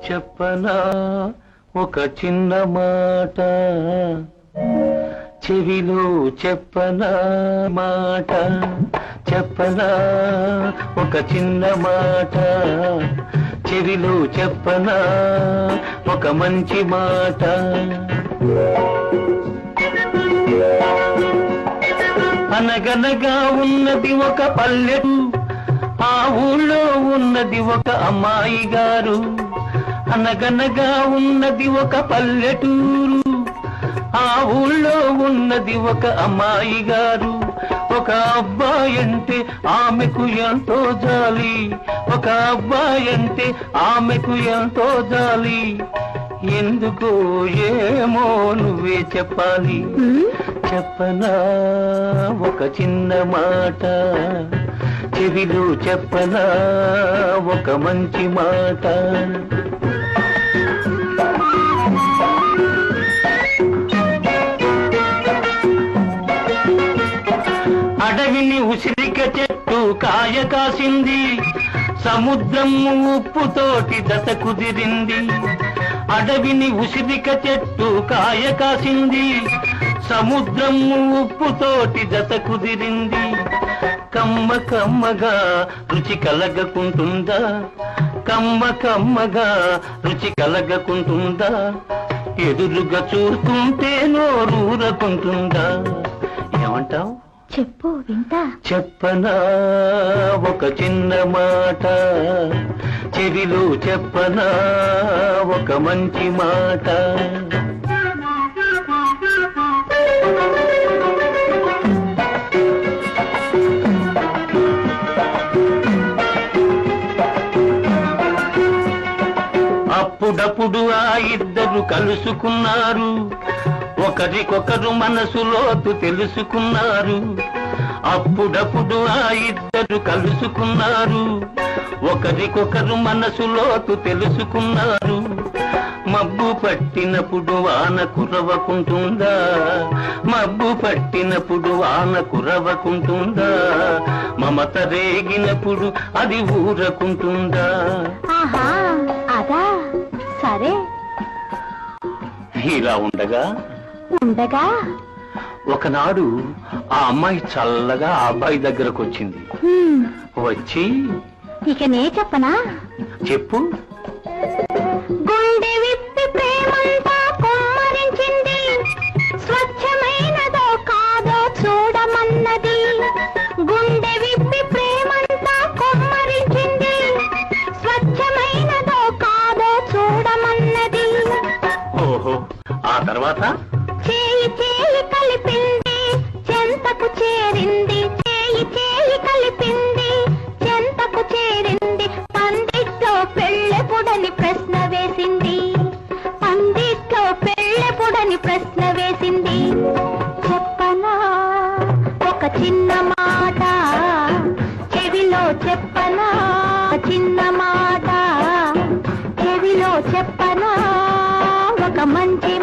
చెప్పనా? ఒక చిన్న మాట. చెవిలో చెప్పనా మాట? చెప్పనా? ఒక చిన్న మాట. చెవిలో చెప్పనా? ఒక మంచి మాట. అనగనగా ఉన్నది ఒక పల్లెటు ఆ ఊళ్ళో ఉన్నది ఒక అమ్మాయి గారు. అనగనగా ఉన్నది ఒక పల్లెటూరు. ఆ ఊళ్ళో ఉన్నది ఒక అమ్మాయి గారు. ఒక అబ్బాయి అంటే ఆమెకు ఎంతో జాలి. ఒక అబ్బాయి అంటే ఆమెకు ఎంతో జాలి. ఎందుకో ఏమో నువ్వే చెప్పాలి. చెప్పనా ఒక చిన్న మాట. చెవిలో చెప్పనా ఒక మంచి మాట. భూమిని ఉసిరిక చెట్టు కాయ కాసింది. సముద్రము ఉప్పుతోటి దత కుదిరింది. అడవిని ఉసిరిక చెట్టు కాయ కాసింది. సముద్రము ఉప్పుతోటి జత కుదిరింది. కమ్మ కమ్మగా రుచి కలగకుంటుందా? కమ్మ కమ్మగా రుచి కలగకుంటుందా? ఎదురుగా చూస్తుంటే నోరూరకుంటుందా ఏమంటావు? చెప్పు వింటా. చెప్పనా ఒక చిన్న మాట? చెవిలో చెప్పనా ఒక మంచి మాట? అప్పుడప్పుడు ఆ ఇద్దరు కలుసుకున్నారు. ఒకరికొకరు మనసులోతు తెలుసుకున్నారు. అప్పుడప్పుడు ఆ ఇద్దరు కలుసుకున్నారు. ఒకరికొకరు మనసులోతు తెలుసుకున్నారు. మబ్బు పట్టినప్పుడు వాన కురవకుంటుందా? మబ్బు పట్టినప్పుడు వాన కురవకుంటుందా? మమత రేగినప్పుడు అది ఊరకుంటుందా? అదా సరే. ఇలా ఉండగా ఉండగా? ఒకనాడు ఆ అమ్మాయి చల్లగా ఆ అబ్బాయి దగ్గరకు వచ్చింది వచ్చి ఇక నే చెప్పనా? చెప్పు. గుండె విప్పి ప్రేమంతా కుమ్మరించింది. స్వచ్ఛమైనదో కాదో చూడమన్నది. గుండె విప్పి ప్రేమంతా కుమ్మరించింది. స్వచ్ఛమైనదో కాదో చూడమన్నది. ఓహో ఆ తర్వాత? చేయి చేయి కలిపింది. చెంతకు చేరింది. చేయి చేయి కలిపింది. చెంతకు చేరింది. పందిట్లో పెళ్ళెపుడని ప్రశ్న వేసింది. పందిట్లో పెళ్ళెపుడని ప్రశ్న వేసింది. చెప్పనా? ఒక చిన్న మాట. చెవిలో చెప్పనా? చిన్న మాట. చెవిలో చెప్పనా? ఒక మంచి